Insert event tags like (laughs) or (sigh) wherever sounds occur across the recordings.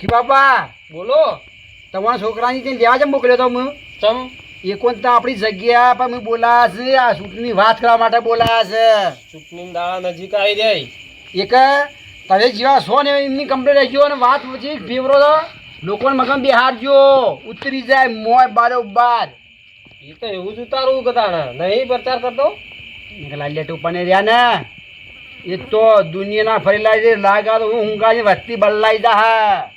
મુખી બાપા. બોલો. તમારા છોકરાની ત્યાં લેવા જ મોકલ્યો તો હું. ચમ. કોણ તો આપણી જગ્યા પર મેં બોલાયા છે આ ચૂંટણી વાત કરવા માટે બોલાયા છે ચૂંટણી દાડા નજીક આવી જાય. એક તમે જેવા છો ને એમની કમ્પ્લેટ રહેજો અને વાત પછી ફેવરો તો લોકોને મગમ બિહારજો. ઉતરી જાય મોય બારોબાર. એ તો એવું જ ઉતારવું કદાણા. નહીં પ્રચાર કરતો? લાલ્યા ટૂપાને રહ્યા ને. એ તો દુનિયાના ફરેલા લાગે લાગા તો હું ઊંઘાની વસ્તી બદલાઈ જા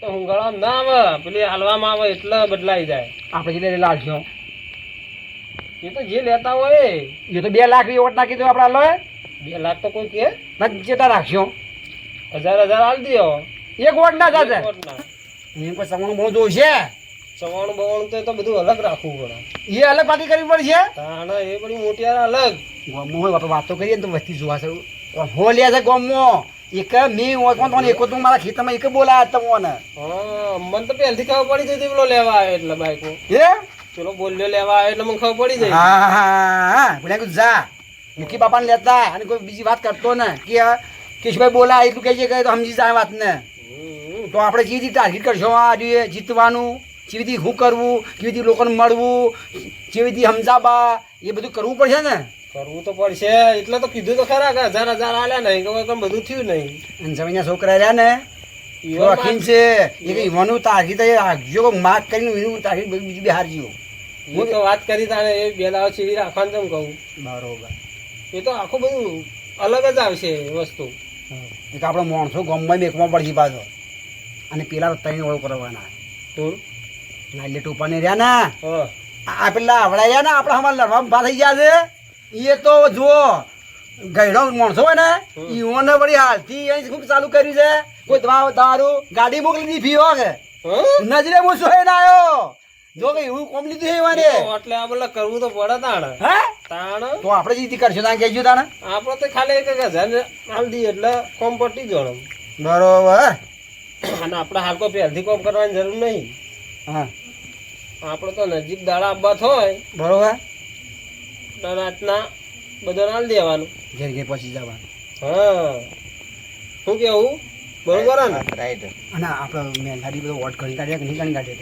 તો હુંગાળા ના આવે પેલી હાલવામાં આવે એટલે બદલાઈ જાય. આપણે કેટલે લાલશો એ તો જે લેતા હોય એ. તો બે લાખની ઓટ નાખી દો આપણે હાલો બે લાખ તો કોઈ કે. નથી ચેતા રાખશો. હજાર હજાર હાલ દો એક વોટ ના થશે. એમ કોઈ સવાણું બહુ જોઈશે છે ચવાણું બવાણું તો એ તો બધું અલગ રાખવું પડે. એ અલગ પાટી કરવી પડશે. તાણા એ બધી મોટી અલગ. ગોમો હોય આપણે વાતો કરીએ ને તો વસ્તી જોવા છે હો લે છે ગોમો એક મેં ઓળખવા તમને એક તું મારા ખેતરમાં એક બોલા તમને હા મને તો પહેલથી ખબર પડી જતી પેલો લેવા આવ્યો એટલે બાઈકો એ પેલો બોલ્યો લેવા આવ્યો એટલે મને ખબર પડી જાય હા હા હા બોલ્યા જા. મુખી બાપાને લેતા. અને કોઈ બીજી વાત કરતો ને. કે કેશુભાઈ બોલા એટલું કહે છે કે તો સમજી જાય વાતને. ને તો આપણે જે રીતે ટાર્ગેટ કરશો આ જોઈએ જીતવાનું કેવી રીતે શું કરવું કેવી રીતે લોકોને મળવું કેવી રીતે સમજાવવા એ બધું કરવું પડશે ને. કરવું તો પડશે. એટલે તો કીધું તો ખરા કે હજાર હજાર આલ્યા નહીં કે કોઈ બધું થયું નહીં. અને જમીનના છોકરા રહ્યા ને ઈવન શોખીન છે એ કે ઈવાનું તારગી તો એ રાખજો માર્ક કરીને એનું તારગી બીજું બિહાર જીવો હું તો વાત કરી તારે એ બે દાવા ચીડી રાખવાનું તેમ કહું. બરોબર. એ તો આખું બધું અલગ જ આવશે વસ્તુ. એક આપણો માણસો ગમમાં મેકમાં પડશે પાછો. અને પેલા ત્રણ ઓળો કરવાના. તું? નાલે ટોપાને રહ્યા ને. આ પેલા આવડા રહ્યા ને આપણે હમણાં લડવામાં ભા થઈ ગયા છે. એ તો જુઓ ગયડો માણસો હોય ને. ઈઓને વળી હાલથી અહીં શું ચાલુ કર્યું છે. કોઈ દવા દારૂ ગાડી મોકલી દીધી ફીઓ કે. નજરે હું સોય ના આવ્યો જો કે એવું કોમ લીધું છે એવાને એટલે આ બધા કરવું તો પડે તાણ. હે? તાણ? તો આપણે જ રીતે કરશું તાણ કહેજો તાણ. આપણે તો ખાલી એક હજાર હાલ દઈએ એટલે કોમ પટી જોડો બરોબર. અને આપણે હાલ કોઈ પહેલથી કોમ કરવાની જરૂર નહીં. હા. આપણે તો નજીક દાડા આપવા હોય. બરોબર. રાતના બધું હાલ દેવાનું. ઘેર ઘેર પહોંચી જવાનું. હા. શું કેવું? બરોબર ને? રાઈટ અને આપણે મેલધારી બધો વોટ કરી કાઢ્યા કે નહીં કરી કાઢ્યા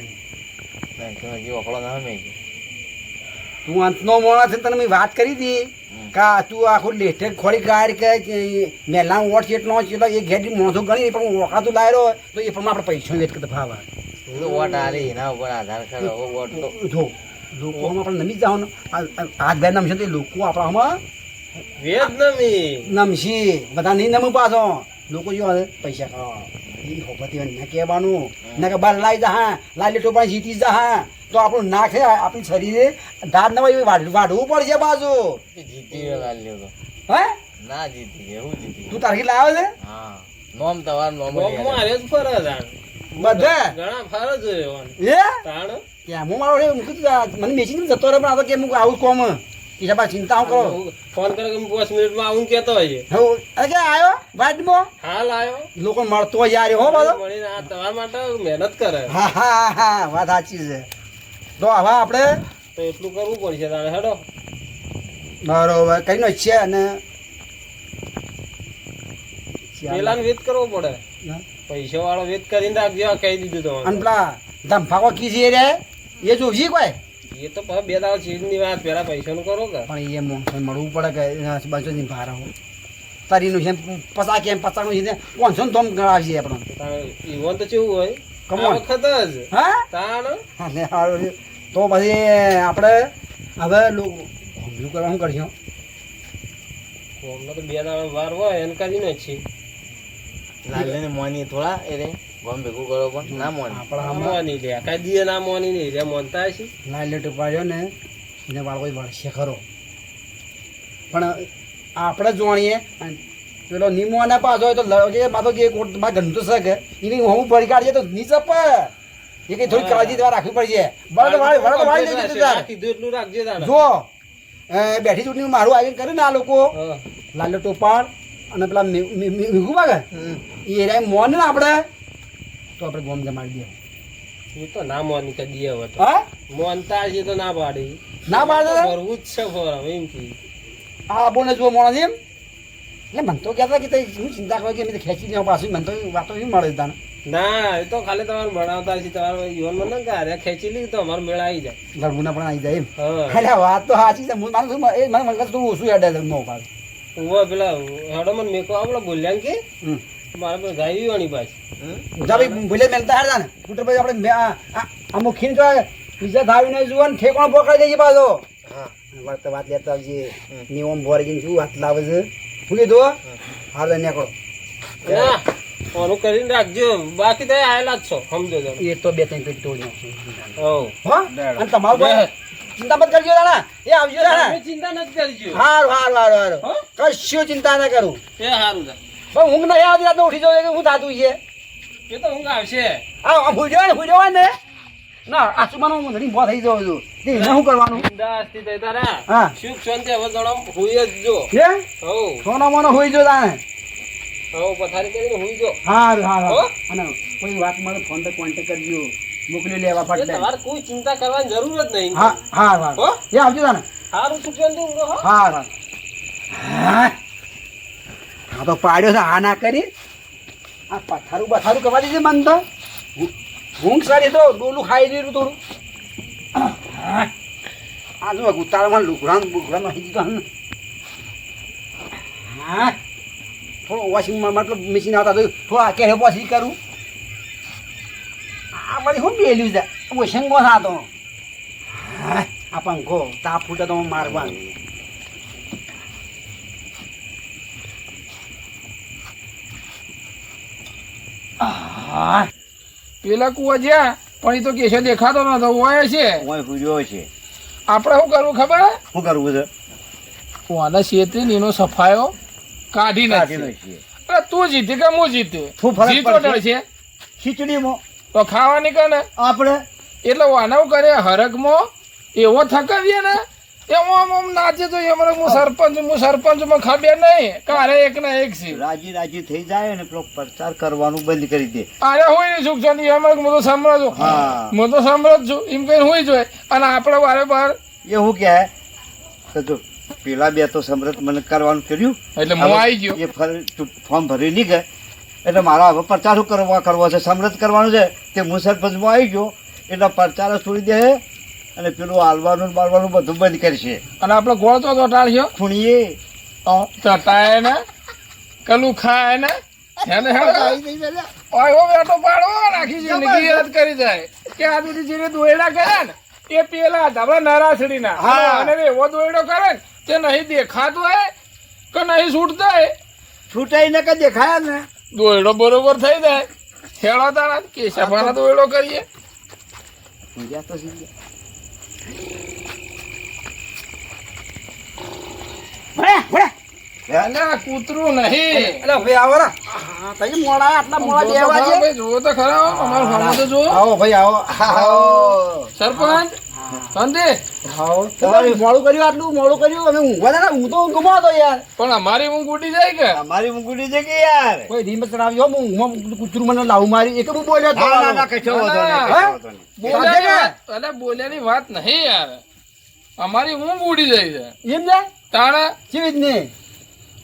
તમે વખડો ના મેં તું અંતનો માણસ છે તને મેં વાત કરી હતી. કા તું આખું લેટેડ ખોળી કાઢ કે મેલા વોટ જેટલો ચેટલો એ ઘેર મોઢો ગણી પણ ઓકાતું લાયરો તો એ પણ આપણે પૈસા વેચ કરતા તો વોટ આલી એના ઉપર આધાર કાર્ડ વોટ તો જો લોકો આપણે નમી જ જાઓ ને. હાથ બે નમશે તો લોકો આપણામાં વેદ નમી. નમશી. બધા નહીં નમું પાછો. લોકો જો પૈસા ખાવા. એ હોપતી ન કહેવાનું. ના કે બાર લાવી જા લાઈ લાલી ટોપા જીતી જા તો આપણું નાખે આપણી શરીરે દાદ ન હોય વાઢ વાઢવું પડશે બાજુ જીતી હે? ના જીતી એવું જીતી તું તારખી લાવે છે? હા. નોમ તમાર નોમ કોમમાં જ ફરે તાણ બધે ઘણા ફરે જ હોય એ તાણ? ત્યાં હું મારો મને જતો રહે પણ આ તો કેમ આવું કોમ. કે બા ચિંતા હું કરો ફોન કરે કે પાંચ મિનિટમાં આવું કેતો હોય હું અરે કે આવ્યો? વાટમાં હાલ આવ્યો. લોકો મળતો યાર હો બધો. મળીને આ તમારા માટે મહેનત કરે. હા હા હા વાત સાચી છે. તો હવે આપણે તો એટલું કરવું પડશે તારે હેડો. બરોબર કઈ નો છે અને પેલાને વેત કરવો પડે. પૈસા વાળો વેત કરીને રાખજો કહી દીધું અને તમારે પેલા ધમફાકો કીધી રે એ જોજી કોઈ? એ તો બે દાવ ચીજની વાત પેલા પૈસાનું કરો કે. પણ એ મળવું પડે કે બાજુ ની ભાર તારીનું છે પચાસ કેમ પચાસનું છે પાંચસો ને ધોમ ગણાવી આપણે. તારે ઈવન તો કેવું હોય? Come વખત જ. હા? તાણ? છે. તો પછી આપણે હવે લોકો કરવા શું કરશું? કોમનો તો બે દાડા વાર હોય એને કરીને જ છે લાલ્યોને મોની થોડા એ રે ભેગું કરો પણ. ના મોની. આપણા મોની લે કાંઈ દીએ ના મોની નહીં રે મોનતા હશે. લાલ લેટ ને એને બાળકો વળશે ખરો. પણ આપણે જોણીએ પેલો નિમો ના પાછો હોય તો પાછો કે કોટમાં ગંદુ છે એની હું પડી કાઢીએ તો નીચે પર એ કઈ થોડી કાળજી દ્વારા રાખવી પડશે. બળદ વાળી બળદ વાળી લઈ જતું એટલું રાખજે જો બેઠી ચૂંટણી મારું આયોજન કરે ને આ લોકો. લાલ ટોપાડ. અને પેલા મીઘુ માગે એ એરિયા મોન ને આપણે? તો આપણે ગોમ જમાડી દે એ તો ના મોન કે હવે તો મોનતા તો ના પાડી. ના પાડે? ભરવું જ છે ફોરમ એમ કી. આ બોને મોણસ એમ? એટલે મન તો કહેતા કે હું ચિંતા કરો કે મેં ખેંચી દઉં પાછું મને તો વાતો મળે તને? ના એ તો ખાલી તમારે ભણાવતા છે તમારે યુવાન મને કે ખેંચી લીધી તો અમારો મેળ આવી જાય. ગરબુના પણ આવી જાય એમ. હા. વાત તો સાચી છે. હું મારું એ મને તો ઓછું નો પાડ ઊભો પેલા હેડો મને મેકો આપણે બોલ્યા કે? મારે પેલા ગાય વાણી પાછી? જા ભાઈ બોલે મેલતા હેડતા જાને. પુત્ર ભાઈ આપણે મે- આ- ખીણ તો બીજા ધાવીને જુઓ ને ઠેકોણ પકડાઈ દેજે પાછો. હા. વાત તો વાત લેતા આવજે. નિયમ ભરી જઈને શું વાત લાવે છે? શું કીધું? હાલ નીકળો. ના ઓનું કરીને રાખજો. બાકી તો આયેલા જ છો. સમજો એ તો બે ત્રણ પેટી તોડી નાખશું હા? અને તમારું ચિંતા મત કરજો રાણા. એ આવજો રાણા. ચિંતા નથી કરજો. હારું હારું હારું હારું. હો? કશું ચિંતા ના કરું. એ હારું પણ ઊંઘ નહીં આવતી રાતનો ઉઠી જાવ હું થતું છે. એ તો ઊંઘ આવશે. આ ભૂલ જવાય ને ભૂલ જવાય ને. ના આસમાનો હું બહુ થઈ જાઉં છું. તે એને શું કરવાનું? બિંદાસથી થઈ તારા. હા. સુખ શાંતિ હવે જણો હુઈ જ હવ સોનો મોનો હોઈ જો તાણે. હવ પથારી કરીને હોઈ જો. હારું હારું હો? અને કોઈ વાત મળે ફોન પર કોન્ટેક્ટ કરજો. મોકલી લેવા પડશે. તમારે કોઈ ચિંતા કરવાની જરૂર જ નહીં. હા હા હા. એ આવજો તાણે સારું શાંતિ ઊંઘો હા. હા હા. આ તો પાડ્યો છે હા ના કરી. આ પથારું બથારું કરવા દીધે મન તો. ઊંઘ સારી તો ડોલું ખાઈ દીધું થોડું. આ જો લુગડાં લુગડામાં હિજી તો હા. થોડો વોશિંગ મતલબ મશીન આવતા તો થોડા કે વોશિંગ કરું. આ મારી શું બેલ્યું છે? વોશિંગ કોણ આ પંખો તાપ ફૂટે તો મારવાનું પેલા કુવા જ્યાં પણ એ તો કેશો દેખાતો નતો હોય છે. ઓય પૂર્યો છે. આપણે શું કરવું ખબર? શું કરવું છે? વાના શેત્રી એનો સફાયો કાઢી નાખી નાખીએ. તું જીતી કે હું જીતું? શું ફરક પડશે? છે ખીચડીમાં તો ખાવાની કને? આપણે એટલે વાનવ કરે હરકમાં એવો થકાવીએ ને એવો આમ આમ નાચે તો એમ હું સરપંચ હું સરપંચમાં ખબર નહીં. કારે એક ના એક છે. રાજી રાજી થઈ જાય ને પેલો પ્રચાર કરવાનું બંધ કરી દે. અરે હોય ને સુખ શાંતિ એમ હું તો સંભળાજો હા. હું તો સંભળાજ છું. એમ કઈ હોય. જોઈએ અને આપણે વારે વાર એ શું કહે પેલા બે તો સમરત મને કરવાનું કર્યું. એટલે હું આવી ગયો. એ ફોર્મ ભરી નહીં ગયે. એટલે મારા હવે પ્રચાર શું કરવા કરવો છે સમરત કરવાનું છે તે હું સરપંચમાં આવી ગયો. એટલે પ્રચાર છોડી દે અને પેલું હાલવાનું બાળવાનું બધું બંધ કરશે. અને આપણે ગોળ તો ટાળ્યો ખૂણીએ. ચટાય ને? કલું ખાય ને? એને હેને? બેટો. પાડો રાખી જિંદગી યાદ કરી જાય. કે આ બધી જેને દોયડા કરે ને એ પેલા ધાબળા નારાસડીના હા. અને એવો દોયડો કરે ને તે નહીં દેખાતો હોય કે નહીં છૂટતા હોય. છૂટાઈ ને કે દેખાયા ને? દોયડો બરોબર થઈ જાય. ખેડો તારા કેશભાના દોયડો કરીએ? પૂજા તો કૂતરું નહીં. એટલે ભાઈ આવો ને. હા, મોડા આટલા મોડા તો બે ભાઈ, જુઓ તો ખરા અમારું સામે તો જુઓ. આવો ભાઈ આવો. આવો. સરપંચ શાંતિ આવો તમારે મોડું કર્યું આટલું મોડું કર્યું અમે ઊંઘવા દે હું તો ઊંઘમાં હતો યાર. પણ અમારી ઊંઘ ઉડી જાય કે? અમારી ઊંઘ ઉડી જાય કે યાર? કોઈ રીમ ચડાવ્યો હું ઊંઘમાં કૂતરું મને લાવું મારી. એક હું બોલ્યો હતો ના ના કશો વાંધો નહીં. બોલ્યાની વાત અરે બોલ્યાની વાત નહીં યાર. અમારી ઊંઘ ઉડી જાય છે. એમ જાય તાણે કેવી જ નહીં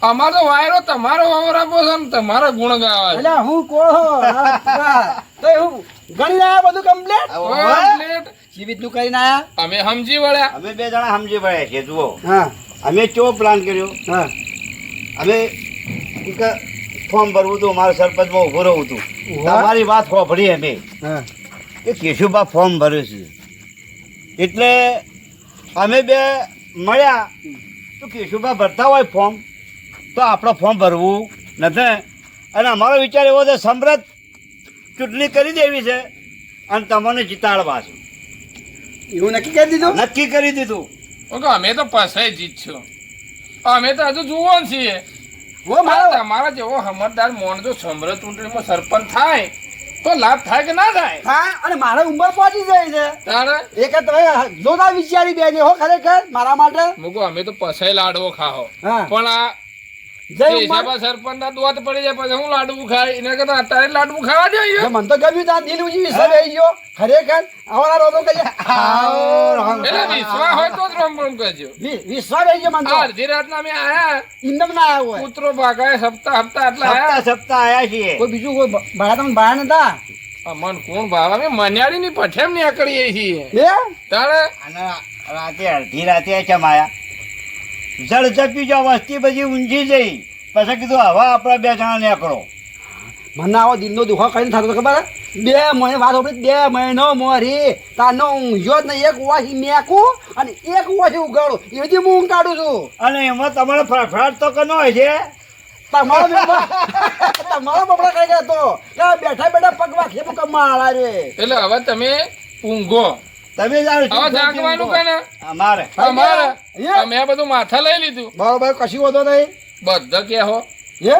અમારો વાયરો તમારો વાવરાબો છે ને તમારો ગુણ ગાવા છે એટલે હું? કોણ તો હું ગણી રહ્યા બધું કમ્પ્લીટ કમ્પ્લીટ. જીવિતનું કરીને આયા? અમે સમજી વળ્યા. અમે બે જણા સમજી પડ્યા કે જુઓ. હા. અમે ચો પ્લાન કર્યો? હા. અમે ફોર્મ ભરવું હતું મારે સરપંચમાં ઊભો રહું હતું. તમારી વાત સાંભળી અમે. હા. એ કેશુભા ફોર્મ ભર્યું છે. એટલે અમે બે મળ્યા. તો કેશુભા ભરતા હોય ફોર્મ તો આપણે ફોર્મ ભરવું નથી. અને અમારો વિચાર એવો છે સમરથ ચૂંટણી કરી દેવી છે અને તમને જીતાડવા છે. એવું નક્કી કરી દીધું? નક્કી કરી દીધું. ઓકે અમે તો પસાઈ જીતશું અમે તો હજુ જુઓ ને છીએ તમારા જેવો સમજદાર મોણ જો સમરસ ચૂંટણીમાં સરપંચ થાય તો લાભ થાય કે ના થાય? હા અને મારે ઉંમર પહોંચી જાય છે. તારે? એક જ તમે જોતા વિચારી બેજે હો ખરેખર મારા માટે. મૂકો અમે તો પસાઈ લાડવો ખાઓ પણ આ જય ઉંમર. દોત પડી જાય પછી હું લાડુ ખાય એના કરતા અત્યારે લાડુ ખાવા દે મને તો ગમ્યું તાર દિલ ઉજી વિશ્વાસ આવી ગયો. ખરેખર આવડા રોતો કહીએ એટલે વિશ્વાસ હોય તો જ રોમ રોમ કરજો વિશ્વાસ આવી ગયો મને આ તો અડધી અમે આયા. ઇન્દમ ના આવ્યો હોય. કૂતરો ભાગાય સપ્તાહ હપ્તા આટલા આયા. સપ્તાહ આયા છીએ. કોઈ બીજું કોઈ ભાડા તમે ભાડા નતા? મન કોણ ભાવ અમે મન્યાળી ની પઠેમ નીકળીએ છીએ તારે? રાતે અડધી રાતે ચમ જપી જો વસ્તી બધી ઊંઝી જઈ. પછી કીધું હવા આપણે બે જણા નીકળો. મને આવો દિલનો દુખો કરીને થતો ખબર બે મહિને વાત આપણી બે મહિનો મોરી. તારનો ઊંઘ્યો જ નહીં એક વાસી મેકું અને એક વાસી ઉગાડું. બધી હું ઊંઘ કાઢું છું. અને એમાં તમારે ફફડાટ તો કનો હોય છે? તમારો (laughs) તમારો બપડા કઈ ગયો તો બેઠા બેઠા પગવા વાખી મુકા માળા રે. એટલે હવે તમે ઊંઘો. તમે જાણો હવે જાગવાનું કે ને અમારે અમારે એ? બધું માથા લઈ લીધું. બરોબર કશું હોતો નહીં. બધા કે હો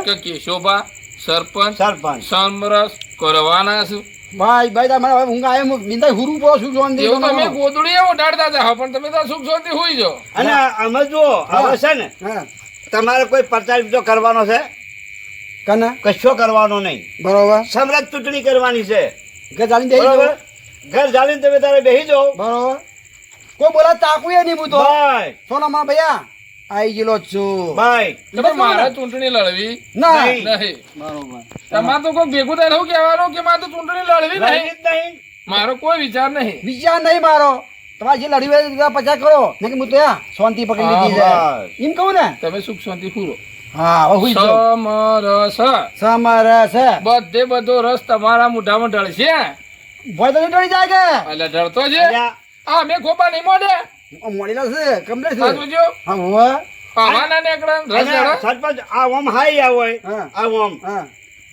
કે કેશોભા સરપંચ સરપંચ. સમરસ કરવાના છું. ભાઈ ભાઈ તમારે હવે ઊંઘ આવે હું હુરું પડો છું જોન એવું તમે ગોદડી ઓઢાડતા જાઓ પણ તમે તો સુખ શાંતિ હોઈ જો અને અમે જો હવે છે ને હા. તમારે કોઈ પ્રચાર બીજો કરવાનો છે? કના? કશો કરવાનો નહીં. બરોબર. સમ્રાટ ચૂંટણી કરવાની છે. બરોબર. ઘર જાળીને તમે તારે બેસી જાઓ. બરોબર. કોઈ બોલા તાકું નહીં હું તો. સોના માં ભૈયા આઈ ગયેલો છું. ભાઈ. તમે મારે ચૂંટણી લડવી ના. નહીં. નહીં. બરોબર. તમારે તો કોઈ ભેગું થાય એવું કહેવાનું કે મારે તો ચૂંટણી લડવી નહીં. નહીં. મારો કોઈ વિચાર નહીં. વિચાર નહીં મારો. તમારે જે લડી હોય પચાસ કરો. ને કે હું તો યા શાંતિ પકડી લીધી છે. એમ કહું ને? તમે સુખ શાંતિ પૂરો. હા. સમરસ. સમરસ. બધે બધો રસ તમારા મોઢામાં ઢળશે. ભોય તો નહીં ડરી જાય કે? એટલે ડરતો છે? આ મેં ખોપા નહીં મોડે. મળેલા છે કમલે છે? જોજો હા હોવે. હવાના નીકળે રસ સરપંચ આ ઓમ હાઈ આવ હોય. આ ઓમ.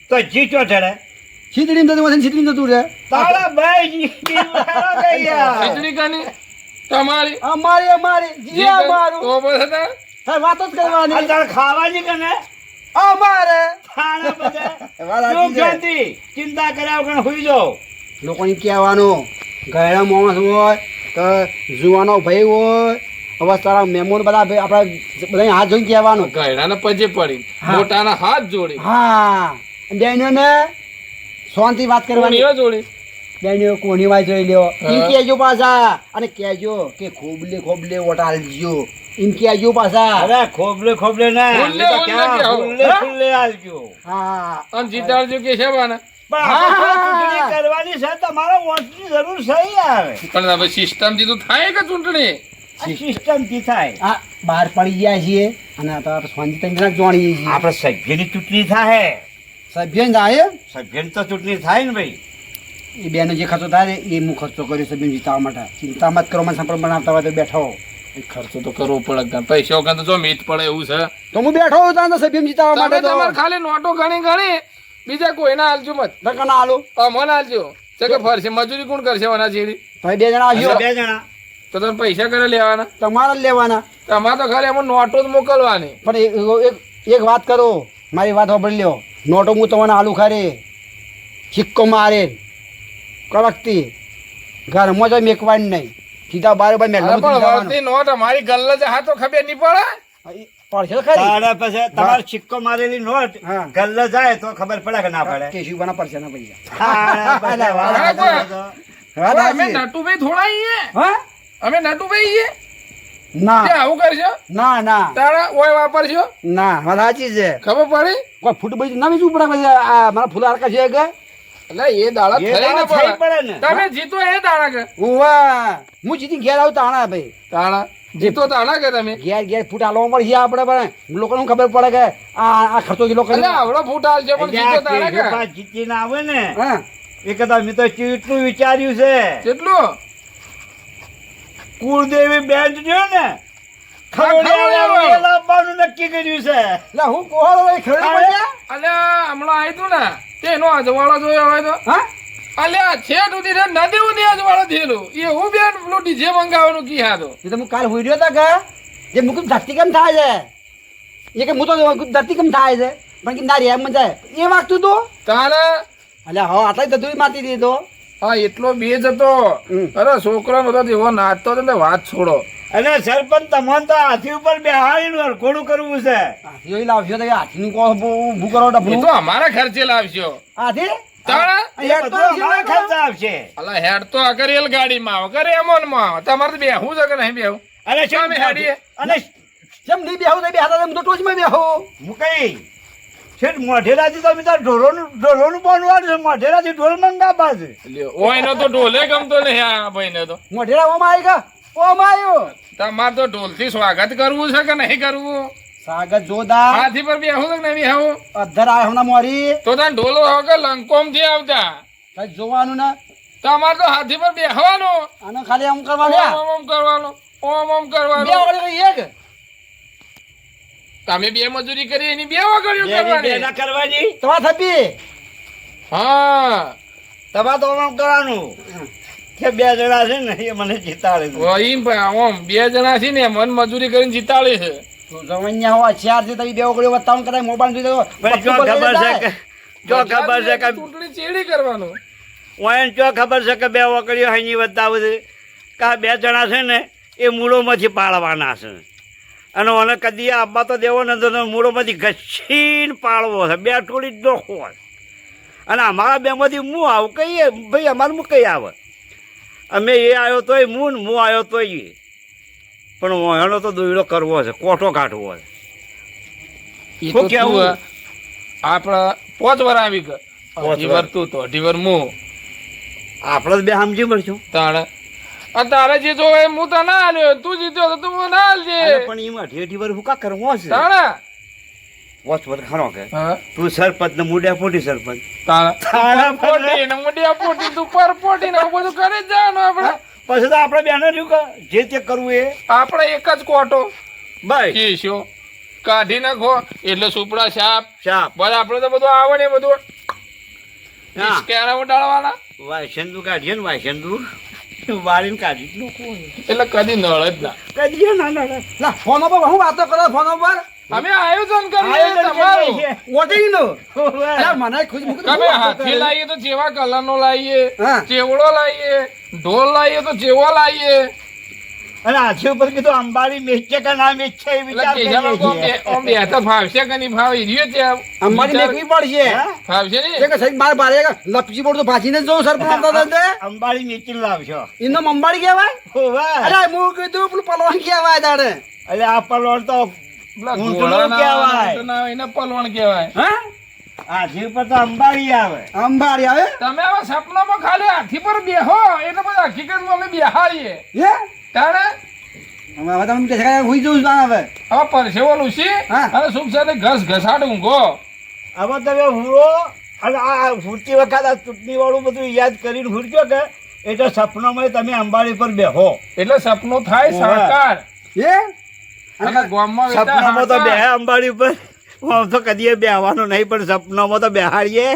તો જીચો ચડે ખીચડી તો હોય ખીચડી તો તું રે. તારા ભાઈ. ખીચડી કાની? તમારી? અમારી અમારી. જી અમારું તો બસ હતા. હા, વાત જ કરવાની. તારે ખાવાની કે ને? અમારે. ખાણા બધા. ચિંતા કર્યા વગર હોઈ જાઓ લોકોને કહેવાનું ગયડા માણસ હોય તો જુવાનો ભાઈ હોય હવે તારા મહેમાન બધા આપણે બધા હાથ જોઈને કહેવાનું ગયડાના પજે પડી મોટાના હાથ જોડે હા. બેનોને શાંતિ વાત કરવાની. જોડે જોડી? બેનીઓ કોની વાત જોઈ લ્યો? એમ કહેજો પાછા. અને કહેજો કે ખોબલે ખોબલે વટાલજો એમ કહેજો પાછા. અરે ખોબલે ખોબલે ના ખુલ્લે ખુલ્લે આવજો હા? હા. અને જીતાડજો કે છે બાના. કરવાની છે તમારા વોટની જરૂર છે યાર પણ હવે તો થાય કે ચૂંટણી? થાય. આ બહાર પડી ગયા છીએ અને આ તો આપણે શાંતિ તંત્ર છીએ આપણે સભ્યની ચૂંટણી થાય. સભ્ય જાય સભ્યની તો ચૂંટણી થાય ને ભાઈ. એ બેનો જે ખર્ચો થાય એ હું ખર્ચો કર્યો સભ્ય જીતાવવા માટે. ચિંતા મત કરો મને સંપર્ક બનાવતા હોય તો બેઠો. ખર્ચો તો કરવો પડે પૈસા વગર તો જો મીત પડે એવું છે. તો હું બેઠો હું ત્યાં તો સભ્ય જીતાવવા માટે તમારે ખાલી નોટો ગણી ગણી બીજા કોઈના હાલજો મત. ધક્કા આલો અમોને હાલજો. છે કે ફરશે? મજૂરી કોણ કરશે વના ચીડી ભાઈ બે જણા આવજો બે જણા. તો તમે પૈસા કરે લેવાના? તમારે જ લેવાના. તમારે તો ખાલી એમાં નોટો જ મોકલવાની. પણ એક- એક એક વાત કરો. મારી વાત સાંભળી લ્યો. નોટો હું તમને આલુ ખારે. સિક્કો મારે. કડકતી ઘરમાં જ મેકવાની નહીં. સીધા બારે બાર અરે પણ વળતી નોટ અમારી ગલ્લે જ હાથો ખબર નહીં પડે. પડશે ખરી. તારે પછી તમારે સિક્કો મારેલી નોટ ગલ્લે જાય તો ખબર પડે કે ના કેશુભાના પડશે ના પૈસા. ઓય, અમે નટુભાઈ થોડા હા. અમે નટુભાઈ આઈએ ના. આવું કરશો? ના ના. તારા ઓય વાપરશો? ના વાત સાચી છે. ખબર પડી? કોઈ ફૂટબોલ ના વેચવું પડે પછી આ મારા ફૂલ હારકા છે કે? એટલે એ દાડા થઈ ને. પડે તમે જીતો એ દાડા કે? હું જીતી ઘેર આવું તાણા ભાઈ. દાડા જીતો દાડા કે તમે? ઘેર ઘેર ફૂટ હાલવા ગયા આપણે પણ લોકોને ખબર પડે કે આ આ ખર્ચો કેટલો કરી આવડો ફૂટ હાલશે પણ જીતો તો આના કે? જીતીને આવે ને એ કદા મેં તો કેટલું વિચાર્યું છે. કેટલું? કુળદેવી બેન જો ને. ખવડાવવાનું લાવવાનું નક્કી કર્યું છે. એટલે હું કોહળો લઈ ખરડી અલ્યા હમણાં આવ્યું ને તેનો અજવાળો જોયો હોય તો. હા? અલ્યા છેટ ઉધી રે નદી સુધી અજવાળો થયેલું. એ હું બેન પેલું ડીજે મંગાવવાનું કી હાથો એ તો હું કાલ હોઈ રહ્યો હતા કે? જે મુકુમ ધરતી કેમ થાય છે? એ કે હું તો ધરતી કેમ થાય છે? પણ કે ના રે એમ જાય એ વાગતું તું? તારે? અલ્યા હા આટલા ધતુરી માતી દીધો હા એટલો બે હતો. અરે છોકરો નતો એવો નાચતો હતો વાત છોડો. અને સરપંચ તમને તો હાથી ઉપર બેહાડીને હરખોડું કરવું છે. હાથી લાવશો તો હાથીનું કહો ઊભું કરો ડબલું તો અમારા ખર્ચે લાવશો. હાથી? અલા હેડ તો આ રેલ ગાડીમાં આવે. કરે એમોનમાં આવે. તમારે તો છે કે નહીં બેહવું અને શું સામે અને જેમ નહીં બેહું તો બેહતા તમે તો ટોચમાં બેહો. હું છે મોઢેરાથી તમે તાર ઢોરોનું ઢોરોનું બનવાનું છે. મોઢેરાથી લ્યો, તો ઢોલે ગમતો નહીં આ ભાઈને તો. મોઢેરા ઓમાં આવી ગયા ઓમાં આવ્યો તમારે તો ઢોલથી સ્વાગત કરવું છે કે નહીં કરવું? સાગર જોદા હાથી પર બેહો તો કે નહીં બેહવું અધર આ હમણાં મોરી. તો તને ઢોલો હો કે લંકોમથી આવતા. કઈ જોવાનું ને? તમારે તો હાથી પર બેહવાનું. આનો ખાલી આમ કરવાનું ઓમ ઓમ કરવાનું ઓમ ઓમ બે કરવાનું વળી એક. તમે બે મજૂરી કરી એની બે વગડીઓ કરવાની. બેના કરવાની. તમારે થપી હા. તમારે તો ઓમ કરવાનું. કે બે જણા છે ને એ મને જીતાડે છે. ઓમ બે જણા છે ને મન મજૂરી કરીને જીતાડી છે. જવણ્યા હો ચાર છે તમે બે વગડીઓ બતાવું કદાચ મોબાઈલ જોઈ તો જો ખબર છે કે જો ખબર છે કે ચૂંટણી ચેડી કરવાનું. ઓયન જો ખબર છે કે બે વકડીઓ અહીંની બતાવે છે. કે બે જણા છે ને એ મૂળોમાંથી પાળવાના છે. અને મને કદી આબા તો દેવો નથી તો મૂળોમાંથી ઘસીને પાળવો છે. બે ટોળી જ ડોખો હોય. અને અમારા બેમાંથી હું આવું કહીએ ભાઈ અમારે હું કઈ આવે? અમે એ આવ્યો તોય હું ને હું આવ્યો તોય એ. પણ ઓયનો તો દોયડો કરવો છે કોઠો કાઢવો છે. એ તો કહેવું? તું, આપણા પોચ વર આવી ગયો. પોચ અઢી વર. વર તું તો અઢી વર હું. આપણે બે સમજી મળશું. તાણે. તારે જે જો એ હું તો ના આલ્યો તું જીત્યો તો તું ના આલજે. પણ એમાં અઢી અઢી વાર હું કા કરવો છે? તાણે. વોચ વર ખરો કે? તું સરપંચ ને મુડ્યા પોટી સરપંચ. તારા પોટી ને મુંડિયા પોટી તું પર પોટી ને બધું કરી જ જવાનું આપણે. પછી તો આપણે બેનર રહ્યું કે જે તે કરવું એ. આપણે એક જ કોટો. ભાઈ. કેશો કાઢી નાખો. એટલે સુપડા સાપ સાપ બસ આપણે તો બધું આવે ને બધું. હા. સ્કેરા ઉડાડવાના વાયસંદુ કાઢીએ ને વાયસંદુ વાળીને કાઢી. એટલે કદી નળ જ ના. કદી ના નળ. ના. ના ફોન ઉપર હું વાતો કરો ફોન ઉપર? અમે આયોજન કરીએ તમારું. ઓટી નો? મને ખુશ મૂકી તમે હાથી લાવીએ તો જેવા કલર નો લાવીએ ચેવડો લાવીએ ઢોલ લાવીએ તો જેવો લાવીએ અને હાથી ઉપર કીધું અંબાડી મેચે કે ના મેચે? એ વિચાર કરીએ બે- તો ફાવશે કે નહીં? ફાવે રહ્યો છે. અંબાડી મેકવી પડશે? ફાવશે ને કે સાહેબ મારે બારે કે લપસી પડતો ભાજીને જો સર પણ. અંબાડી મેચી લાવશો. એનો અંબાડી કહેવાય. અરે હું કીધું પેલું પલવાન કહેવાય તારે. અરે આ પલવાન તો ઊંટનું કહેવાય. એને પલવણ કહેવાય. હા? હાથી ઉપર તો અંબાડી આવે. અંબાડી આવે? તમે હવે સપનામાં ખાલી હાથી પર બેહો એટલે બધા હકીકતમાં અમે બેહાડીએ. હે? તારે હવે હવે તમે કહે છે હુઈ જવું ના હવે. હવે પરસેવો લૂસી અને સુખ સાથે ઘસ ઘસાટ ઊંઘો. હવે તમે હુરો અને આ ફૂટતી વખત આ ચૂંટણી વાળું બધું યાદ કરીને ફૂટજો કે એટલે સપનામાં તમે અંબાડી પર બેહો. એટલે સપનું થાય. સાકાર. હે? સપનામાં તો બે અંબાડી ઉપર. આમ તો કદી બેહવાનું નહીં પણ સપનામાં તો બેહાડીએ.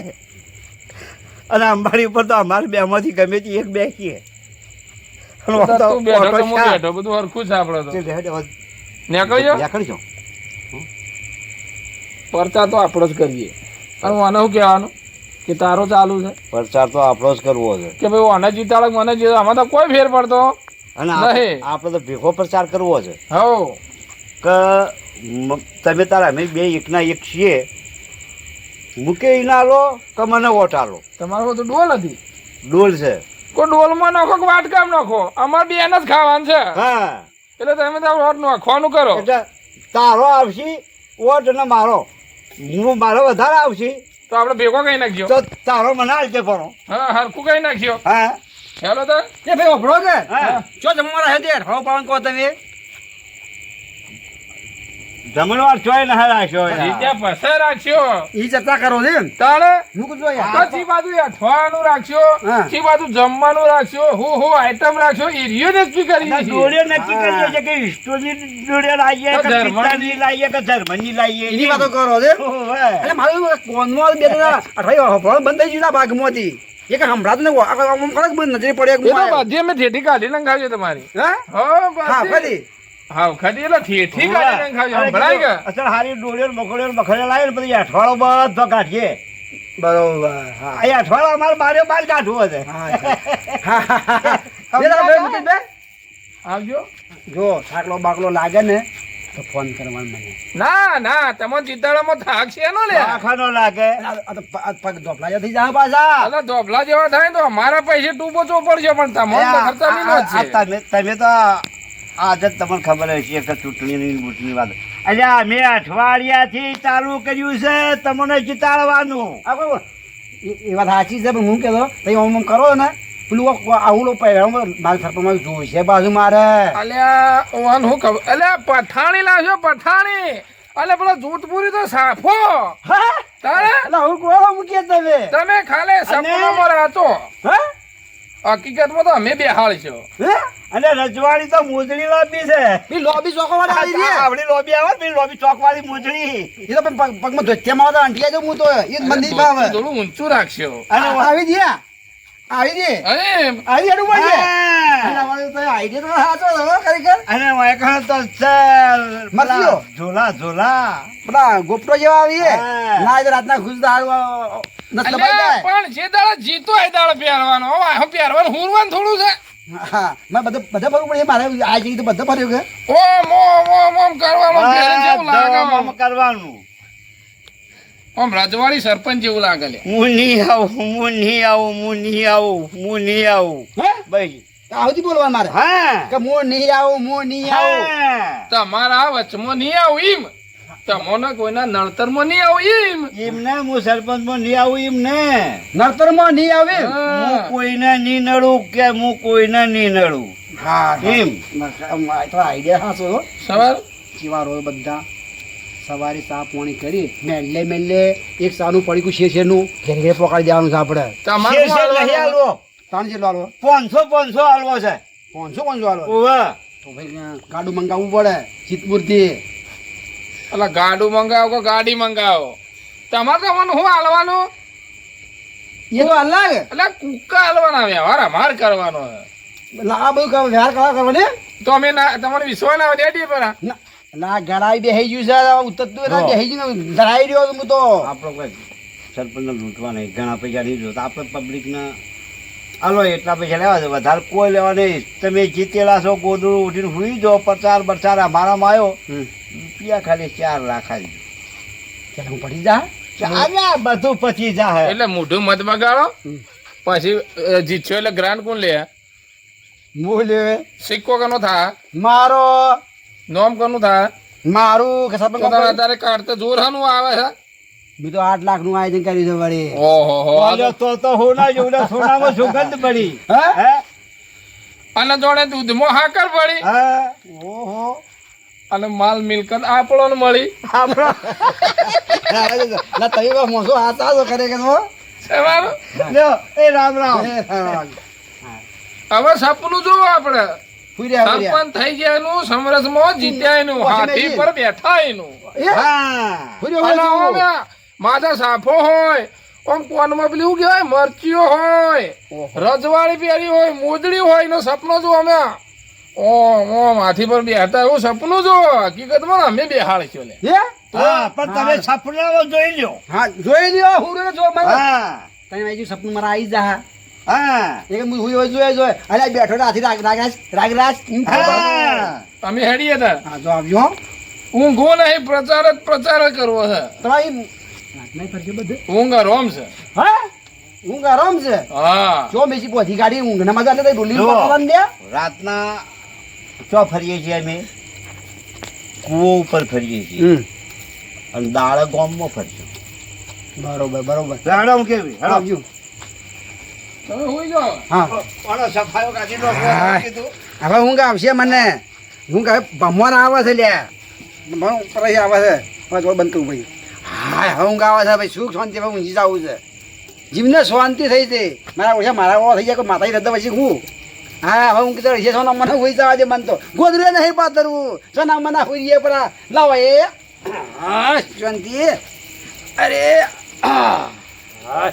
અને અંબાડી ઉપર તો અમારે બેમાંથી ગમે તે એક બેસીએ. બેઠો તો હું બધું હરખું છે આપણે તો. તે બેઠો, હવે નીકળજો. નીકળજો. પરચા તો આપણો જ કરીએ. અને મને શું કહેવાનું? કે તારો ચાલુ છે. પ્રચાર તો આપણો જ કરવો છે. કે ભાઈ મને જીતાડે મને જીતાડે? આમાં તો કોઈ ફેર પડતો અને નહીં. આપણે તો ભેગો પ્રચાર કરવો છે. હવ કે તમે તારા અમે બે એકના એક છીએ. મૂકે ઈના લો કે મને વોટ આલો. તમારો તો ડોલ હતી. ડોલ છે. કોઈ ડોલમાં નાખો કે વાટકામ નાખો? અમારે બે જ ખાવાનું છે. હા. એટલે તમે તો રોટ નાખવાનું કરો. એટલે તારો આવશે વોટ અને મારો. હું મારો વધારે આવશે. તો આપણે ભેગો કઈ નાખ્યો તો તારો મને આવશે ફરો હા હરખું કઈ નાખ્યો હા. હેલો તો. એ ભાઈ ઓફરો કે? હા. ચો જમવા રહે દે હો પાવન કહો તમે? જમણવાર ચોય ના રાખ્યો યાર. જીત્યા રાખ્યો ઈ ચર્ચા કરો છે એમ હું કીધું યાર પછી બાજુ અઠવાડિયાનું રાખ્યો હા. બાજુ જમવાનું રાખ્યો હું હું આઈટમ રાખ્યો એ રહ્યો નક્કી કરી છે જોડે નક્કી કરીએ છીએ કે હિસ્ટોરી જોડે લાવીએ કે જર્મની. પિત્તાની કે જર્મની લાવીએ એની વાતો કરો છે એટલે મારું કોનમાં બે દાડા અઠવાડિયે બંધ થઈ ગયું ભાગમાંથી એક સંભળાતું નહીં આમ આમ બંધ નજરે પડે એ તો બધી અમે ઠેઠી કાઢી નખાવજો તમારી હા હા ફરી હા ખરી એટલે ઠેઠી ઓવે. કાઢી નખાવજો અરે સંભળાય કે? અત્યારે હારી ડોળ્યો ને બખોળ્યો ને ને પછી અઠવાડો બધો કાઢીએ બરોબર હા. એ અઠવાડો અમારે બારે બાર કાઢવું હશે. હા હા હા. બે દાડા ભાઈ મુકેશભાઈ આવજો. જો થાકલો બાકલો લાગે ને તો ફોન કરવાનો મને. ના ના તમે ચિત્તાળામાં થાક છે નો લે. આખાનો લાગે. આ આ તો પ- આ પગ ધોપલા જેવા થઈ જાય પાછા અને ધોપલા જેવા થાય ને તો અમારા પૈસે ડૂબો ચોપડશે પણ ખર્ચા જ આ તમે તમે તો આદત તમને ખબર હશે કે ચૂંટણીની બૂટની વાત. અલ્યા અમે અઠવાડિયાથી ચાલુ કર્યું છે તમને જીતાડવાનું. એ- વાત સાચી છે પણ હું કહેતો તમે આમ કરો ને પેલું આવું મારે સરપંચમાં જોઈ છે બાજુ મારે. અલ્યા ઓન હું ખબર અલ્યા પઠાણી લાવજો પઠાણી અલે પેલો જોધપુરી તો સાફો. હા? તારે? હું કોણ મૂકીએ તમે. તમે ખાલી સપનામાં રાતો હા? હકીકતમાં તો અમે બેહાડ છો. અને રજવાડી તો મોજડી લોબી છે. બી લોબી ચોકો વાળા આવી રહી આપડી લોબી આવે બી લોબી ચોકવાળી મોજડી એ તો પણ પગમાં ધોતિયામાં આવતા અંટિયા જો હું તો એ મંદિર ભાવે થોડું ઊંચું રાખશો. અને આવી દે આવી દે આવી હેડું પડશે હા. અને અમારે તો આઈડિયા તો સાચો હતો ખરેખર. અને વાયકા તો ચાલ ઝોલા ઝોલા. પેલા ગોપટો જેવા આવીએ. ના એ રાતના પણ જે દાડે જીતો એ દાડે પહેરવાનો. હવે આ પહેરવાનું હુરવાનું થોડું છે. હા મેં બધે બધા ફરવું પડે. મારે આ જગ્યાએ તો બધે ફર્યું કે ઓમ ઓમ ઓમ ઓમ કરવાનું. કરવાનું. આમ રજવાડી સરપંચ જેવું લાગે લે. હું નહીં આવું હું નહીં આવું હું નહીં આવું હું નહીં આવું. ભાઈ આવતી બોલવા મારે? હા. કે હું નહીં આવું હું નહીં આવું. તમારા વચમાં નહીં આવું એમ. તમોને કોઈના નડતરમાં નહીં આવું એમ. ને હું સરપંચમાં નહીં આવું એમને નડતરમાં નહીં આવે હા. હું કોઈને નહીં નડું કે હું કોઈને નહીં નડું? હા એમ. તો આઈડિયા હાસો સવાર ચીવારો બધા. સવારે ચા પાણી કરી મેલ્લે મેલ્લે એક સાનું પડીકું છે શેરનું ઘેર ઘેર પકડી દેવાનું છે આપણે. તમારે શું નહીં આલવો ત્રણ જેટલો આલો પાંચસો પાંચસો આલવો છે. પાંચસો પાંચસો હાલવો? તો ભાઈ ગાડું મંગાવવું પડે ચિતપુરથી અલા ગાડું મંગાવો કે ગાડી મંગાવો? તમારે તો મને શું હાલવાનું? એ તો અલગ એટલે કુકા હાલવાના વ્યવહાર અમાર કરવાનો લા એટલે બધું વ્યવહાર કરવા કરવાની તો અમે ના તમારે વિશ્વાસ ના આવે દેડી પેલા ના ગળાઈ બેહી ગયું છે ઉતરતું એટલે બેહી ગયું ધરાઈ રહ્યો છું હું તો. આપણો કોઈ સરપંચને લૂંટવા નહીં ઘણા પૈસા નહીં જોતા. આપણે પબ્લિકને હાલો એટલા પૈસા લેવા છે. વધારે કોઈ લેવા નહીં. તમે જીતેલા છો ગોદડું ઉઠીને હુઈ જો પ્રચાર પ્રચાર અમારામાં આવ્યો. રૂપિયા ખાલી ચાર લાખ આવી ચાલ હું પડી જા ચાલ્યા બધું પછી જા એટલે મોઢું મત બગાડો. પછી જીતશો એટલે ગ્રાન્ડ કોણ લે? બોલ્યો સિક્કો કનો થાય મારો નોમ કોનું થાય? મારું કે સરપંચ પોતાના અત્યારે કાઢતે જોર હાનું આવે છે મેં તો આઠ લાખનું આયોજન કર્યું છે વળી. ઓહો તો તો હોના જેવડા સોનામાં સુગંધ પડી. હે? હે? અને જોડે દૂધમાં હાકર પડી. હા? ઓહો. અને માલ મિલકત આપણો ને મળી આપણો (laughs) ના તમે મોસો હાથા આવો કરે કે તો. સવારું લ્યો એ રામ રામ. હવે સપનું જોવો આપણે. થઈ સમરસમાં જીત્યા એનું પછી હાથી પર માથા સાફો હોય આમ કોનમાં પેલું કહેવાય મરચીઓ હોય ઓહો. રજવાડી પહેરી હોય મોજડી હોય એનો સપનો જો અમે. ઓમ ઓમ હાથી પર બેઠા એવું સપનું જો હકીકતમાં અમે બેહાડ છો લે પણ તમે સપના જોઈ લ્યો. હા જોઈ લ્યો હું જો મને. તમે આવી સપનું મારા આવી જા હા. એ હું જોઈ જોઈ જોઈ અરે બેઠો રાથી રાગ રાગરાજ રાગરાજ. અમે હેડીએ હા. જો આવજો હો. ઊંઘો નહીં પ્રચાર જ પ્રચાર કરવો છે. તમારી રાતના ફરજો બધે. ઊંઘ રોમ છે. હા? ઊંઘ આરામ છે? હા. જો મેસી પોથી ગાડી ઊંઘ ના મજા એટલે ડોલી. પકડવાનું દે રાતના ચો ફરીએ છીએ અમે? કૂવો ઉપર ફરીએ છીએ. હમ. અને દાળ ગામમાં ફરશું. બરોબર બરોબર. દાડમ કેવી? હેડો. લો હવે હું આવશે મને? હું કહે ભમવાના આવે છે લ્યા? ભમવાનું ઉપર આવે છે. બનતું ભાઈ. હા હવે ઊંઘ આવે છે ભાઈ. સુખ શાંતિ ભાઈ ઊંઘી જવું છે. જીવને શાંતિ થઈ છે મારા ઓછા મારા ઓળા થઈ જાય કોઈ માતા રદ પછી હું? હા હવે હું કીધું છે સોના મને હોઈ જવા દે મન તો. ગોદરે નહીં પાતરવું સોના મને હોઈ જાય પરા. લાવ એ. હા શાંતિ. અરે આ. હા.